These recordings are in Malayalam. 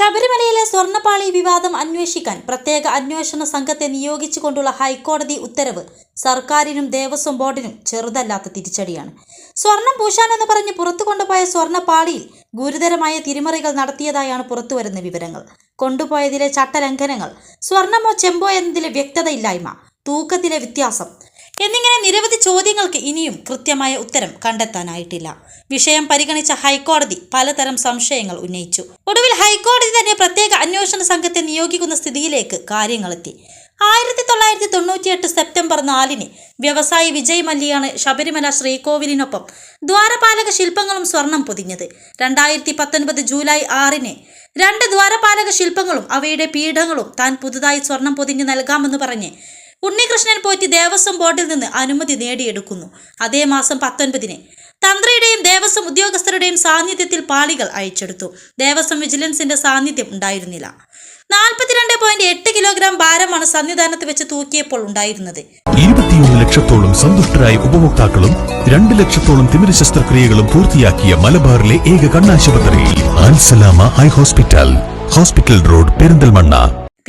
ശബരിമലയിലെ സ്വർണപ്പാളി വിവാദം അന്വേഷിക്കാൻ പ്രത്യേക അന്വേഷണ സംഘത്തെ നിയോഗിച്ചുകൊണ്ടുള്ള ഹൈക്കോടതി ഉത്തരവ് സർക്കാരിനും ദേവസ്വം ബോർഡിനും ചെറുതല്ലാത്ത തിരിച്ചടിയാണ്. സ്വർണം പൂശാനെന്ന് പറഞ്ഞ് പുറത്തു കൊണ്ടുപോയ സ്വർണപ്പാളിയിൽ ഗുരുതരമായ തിരിമറികൾ നടത്തിയതായാണ് പുറത്തുവരുന്ന വിവരങ്ങൾ. കൊണ്ടുപോയതിലെ ചട്ടലംഘനങ്ങൾ സ്വർണമോ ചെമ്പോ എന്നതിലെ വ്യക്തതയില്ലായ്മ തൂക്കത്തിലെ വ്യത്യാസം എന്നിങ്ങനെ നിരവധി ചോദ്യങ്ങൾക്ക് ഇനിയും കൃത്യമായ ഉത്തരം കണ്ടെത്താനായിട്ടില്ല. വിഷയം പരിഗണിച്ച ഹൈക്കോടതി പലതരം സംശയങ്ങൾ ഉന്നയിച്ചു. ഒടുവിൽ ഹൈക്കോടതി തന്നെ പ്രത്യേക അന്വേഷണ സംഘത്തെ നിയോഗിക്കുന്ന സ്ഥിതിയിലേക്ക് കാര്യങ്ങളെത്തി. ആയിരത്തി തൊള്ളായിരത്തി തൊണ്ണൂറ്റിയെട്ട് സെപ്റ്റംബർ നാലിന് വ്യവസായി വിജയ് മല്ലിയാണ് ശബരിമല ശ്രീകോവിലിനൊപ്പം ദ്വാരപാലക ശില്പങ്ങളും സ്വർണം പൊതിഞ്ഞത്. രണ്ടായിരത്തി പത്തൊൻപത് ജൂലൈ ആറിന് രണ്ട് ദ്വാരപാലക ശില്പങ്ങളും അവയുടെ പീഠങ്ങളും താൻ പുതുതായി സ്വർണം പൊതിഞ്ഞു നൽകാമെന്ന് പറഞ്ഞ് ഉണ്ണികൃഷ്ണൻ പോറ്റി ദേവസ്വം ബോർഡിൽ നിന്ന് അനുമതി നേടിയെടുക്കുന്നു. അതേ മാസം പത്തൊൻപതിന് തന്ത്രിയുടെയും ദേവസ്വം ഉദ്യോഗസ്ഥരുടെയും സാന്നിധ്യത്തിൽ പാളികൾ അയച്ചെടുത്തു ദേവസ്വം വിജിലൻസിന്റെ സാന്നിധ്യം ഉണ്ടായിരുന്നില്ല. നാൽപ്പത്തിരണ്ട് പോയിന്റ് എട്ട് കിലോഗ്രാം ഭാരമാണ് സന്നിധാനത്ത് വെച്ച് തൂക്കിയപ്പോൾ ഉണ്ടായിരുന്നത്. ഇരുപത്തിയൊന്ന് ലക്ഷത്തോളം സന്തുഷ്ടരായ ഉപഭോക്താക്കളും രണ്ട് ലക്ഷത്തോളം തിമിര ശസ്ത്രക്രിയകളും പൂർത്തിയാക്കിയ മലബാറിലെ ഏക കണ്ണാശുപത്രി ഹോസ്പിറ്റൽ. Hospital road Perinthalmanna.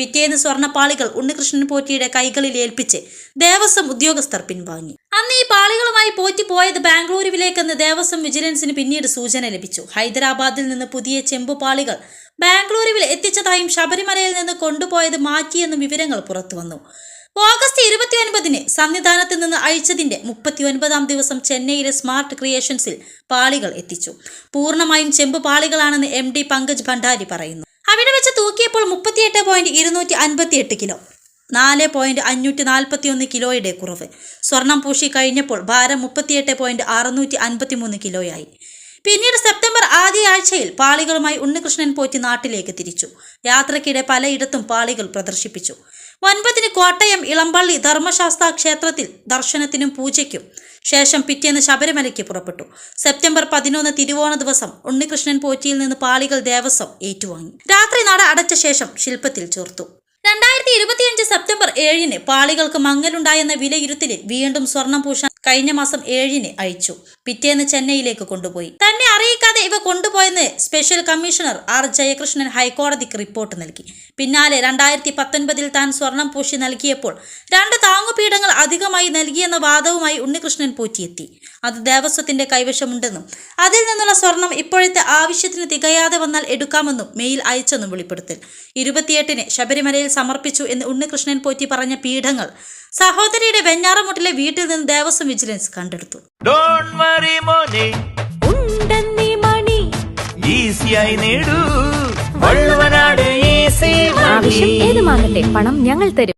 പിറ്റേന്ന് സ്വർണപ്പാളികൾ ഉണ്ണികൃഷ്ണൻ പോറ്റിയുടെ കൈകളിൽ ഏൽപ്പിച്ച് ദേവസ്വം ഉദ്യോഗസ്ഥർ പിൻവാങ്ങി. അന്ന് ഈ പാളികളുമായി പോറ്റി പോയത് ബാംഗ്ലൂരുവിലേക്കെന്ന് ദേവസ്വം വിജിലൻസിന് പിന്നീട് സൂചന ലഭിച്ചു. ഹൈദരാബാദിൽ നിന്ന് പുതിയ ചെമ്പു പാളികൾ ബാംഗ്ലൂരുവിൽ എത്തിച്ചതായും ശബരിമലയിൽ നിന്ന് കൊണ്ടുപോയത് മാറ്റിയെന്നും വിവരങ്ങൾ പുറത്തുവന്നു ഓഗസ്റ്റ് ഇരുപത്തി ഒൻപതിന് സന്നിധാനത്ത് നിന്ന് അയച്ചതിന്റെ മുപ്പത്തി ഒൻപതാം ദിവസം ചെന്നൈയിലെ സ്മാർട്ട് ക്രിയേഷൻസിൽ പാളികൾ എത്തിച്ചു. പൂർണമായും ചെമ്പ് പാളികളാണെന്ന് എം ഡി പങ്കജ് ഭണ്ഡാരി പറയുന്നു. അവിടെ വെച്ച് തൂക്കിയപ്പോൾ മുപ്പത്തിയെട്ട് പോയിന്റ് ഇരുന്നൂറ്റി അൻപത്തിയെട്ട് കിലോ. നാല് പോയിന്റ് അഞ്ഞൂറ്റി നാൽപ്പത്തി ഒന്ന് കിലോയുടെ കുറവ്. സ്വർണം പൂശി കഴിഞ്ഞപ്പോൾ ഭാരം മുപ്പത്തിയെട്ട് പോയിന്റ് അറുന്നൂറ്റി അൻപത്തി മൂന്ന് കിലോയായി. പിന്നീട് സെപ്റ്റംബർ ആദ്യ ആഴ്ചയിൽ പാളികളുമായി ഉണ്ണികൃഷ്ണൻ പോറ്റി നാട്ടിലേക്ക് തിരിച്ചു. യാത്രക്കിടെ പലയിടത്തും പാളികൾ പ്രദർശിപ്പിച്ചു. ഒൻപതിന് കോട്ടയം ഇളമ്പള്ളി ധർമ്മശാസ്ത്ര ക്ഷേത്രത്തിൽ ദർശനത്തിനും പൂജയ്ക്കും ശേഷം പിറ്റേന്ന് ശബരിമലയ്ക്ക് പുറപ്പെട്ടു. സെപ്റ്റംബർ പതിനൊന്ന് തിരുവോണ ദിവസം ഉണ്ണികൃഷ്ണൻ പോറ്റിയിൽ നിന്ന് പാളികൾ ദേവസ്വം ഏറ്റുവാങ്ങി. രാത്രി നട അടച്ച ശേഷം ശില്പത്തിൽ ചേർത്തു. രണ്ടായിരത്തി ഇരുപത്തിയഞ്ച് സെപ്റ്റംബർ ഏഴിന് പാളികൾക്ക് മങ്ങലുണ്ടായെന്ന വിലയിരുത്തലിൽ വീണ്ടും സ്വർണം പൂശാൻ കഴിഞ്ഞ മാസം ഏഴിന് അയച്ചു. പിറ്റേന്ന് ചെന്നൈയിലേക്ക് കൊണ്ടുപോയി. തന്നെ അറിയിക്കാതെ ഇവ കൊണ്ടുപോയെന്ന് സ്പെഷ്യൽ കമ്മീഷണർ ആർ ജയകൃഷ്ണൻ ഹൈക്കോടതിക്ക് റിപ്പോർട്ട് നൽകി. പിന്നാലെ രണ്ടായിരത്തി പത്തൊൻപതിൽ താൻ സ്വർണം പൂശി നൽകിയപ്പോൾ രണ്ട് താങ്ങുപീഠങ്ങൾ അധികമായി നൽകിയെന്ന വാദവുമായി ഉണ്ണികൃഷ്ണൻ പോറ്റിയെത്തി. അത് ദേവസ്വത്തിന്റെ കൈവശമുണ്ടെന്നും അതിൽ നിന്നുള്ള സ്വർണം ഇപ്പോഴത്തെ ആവശ്യത്തിന് തികയാതെ വന്നാൽ എടുക്കാമെന്നും മെയിൽ അയച്ചെന്നും വെളിപ്പെടുത്തൽ. ഇരുപത്തിയെട്ടിന് ശബരിമലയിൽ സമർപ്പിച്ചു എന്ന് ഉണ്ണികൃഷ്ണൻ പോറ്റി പറഞ്ഞ പീഠങ്ങൾ സഹോദരിയുടെ വെഞ്ഞാറമുട്ടിലെ വീട്ടിൽ നിന്ന് ദേവസ്വം വിജിലൻസ് കണ്ടെടുത്തു. ഡോണ്ട് വറി മോനെ. ഉണ്ടെന്നീ മണി. ഈസിയായി നേടൂ. വള്ളുവനാട് ഈസി ആവശ്യം ഏതുമാകട്ടെ പണം ഞങ്ങൾ തരും.